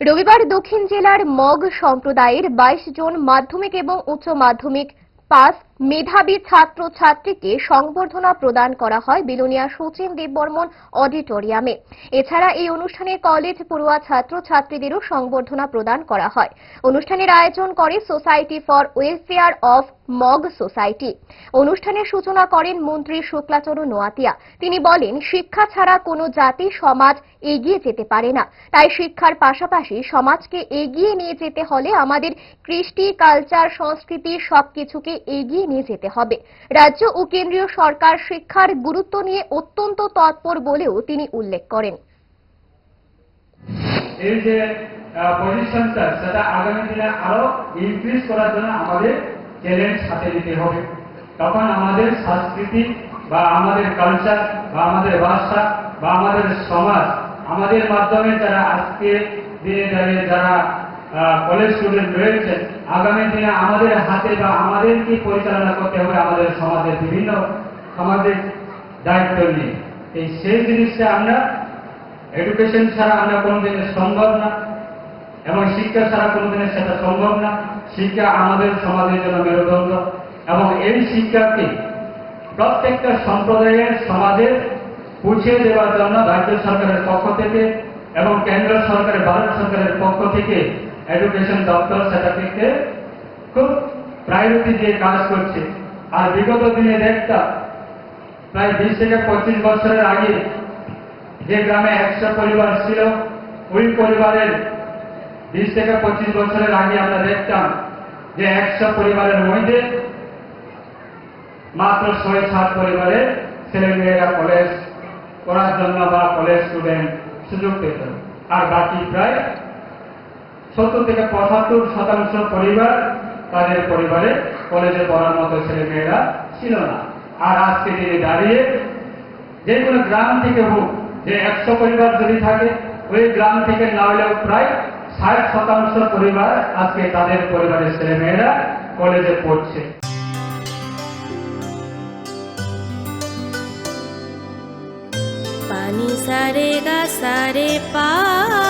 রবিবার দক্ষিণ জেলার মগ সম্প্রদায়ের বাইশ জন মাধ্যমিক এবং উচ্চ মাধ্যমিক পাস মেধাবী ছাত্র ছাত্রীকে সংবর্ধনা প্রদান করা হয় বিলোনিয়া সচিন দেববর্মন অডিটোরিয়ামে। এছাড়া এই অনুষ্ঠানে কলেজ পড়ুয়া ছাত্র ছাত্রীদেরও সংবর্ধনা প্রদান করা হয়। অনুষ্ঠানের আয়োজন করে society for welfare of Mog society. অনুষ্ঠানের সূচনা করেন মন্ত্রী শুক্লাচরণ নোয়াতিয়া। তিনি বলেন, শিক্ষা ছাড়া কোনো জাতি, সমাজ এগিয়ে যেতে পারে না। তাই শিক্ষার পাশাপাশি সমাজকে এগিয়ে নিয়ে যেতে হলে আমাদের কৃষ্টি, কালচার, সংস্কৃতি সবকিছুকে এগিয়ে নিয়ে যেতে হবে। রাজ্য ও কেন্দ্রীয় সরকার শিক্ষার গুরুত্ব নিয়ে অত্যন্ত তৎপর বলেও তিনি উল্লেখ করেন। তখন আমাদের সংস্কৃতি বা আমাদের কালচার বা আমাদের ভাষা বা আমাদের সমাজ, আমাদের মাধ্যমে যারা আজকে দিনে দাঁড়িয়ে যারা কলেজ স্টুডেন্ট রয়েছে, আগামী দিনে আমাদের হাতে বা আমাদেরকে পরিচালনা করতে হবে আমাদের সমাজের বিভিন্ন সামাজিক দায়িত্ব নিয়ে। এই সেই জিনিসটা আমরা এডুকেশন ছাড়া আমরা কোনোদিনে সম্ভব না, এবং শিক্ষা ছাড়া কোনোদিনে সেটা সম্ভব না। শিক্ষা আমাদের সমাজের জন্য মেরুদণ্ড, এবং এই শিক্ষাকে প্রত্যেকটা সম্প্রদায়ের সমাজে পৌঁছে দেওয়ার জন্য রাজ্য সরকারের পক্ষ থেকে এবং কেন্দ্র সরকারের, ভারত সরকারের পক্ষ থেকে এডুকেশন দপ্তর সেটাকে খুব প্রায়োরিটি দিয়ে কাজ করছে। আর বিগত দিনে দেখতাম প্রায় বিশ থেকে পঁচিশ বছরের আগে যে গ্রামে একশো পরিবার ছিল, ওই পরিবারের বিশ থেকে পঁচিশ বছরের আগে আমরা দেখতাম যে একশো পরিবারের মধ্যে মাত্র ছয় সাত পরিবারের ছেলে মেয়েরা কলেজ করার জন্য বা কলেজ স্টুডেন্ট সুযোগ পেত। আর বাকি প্রায় সত্তর থেকে পঁচাত্তর শতাংশ পরিবার তাদের পরিবারে কলেজে পড়ার মতো ছেলে মেয়েরা ছিল না। আর আজকে দিনে দাঁড়িয়ে যে কোনো গ্রাম থেকে হোক, যে একশো পরিবার যদি থাকে, ওই গ্রাম থেকে না হলেও প্রায় ষাট শতাংশ পরিবার আজকে তাদের পরিবারের ছেলে মেয়েরা কলেজে পড়ছে। পানি সারে গা সারে পামাগা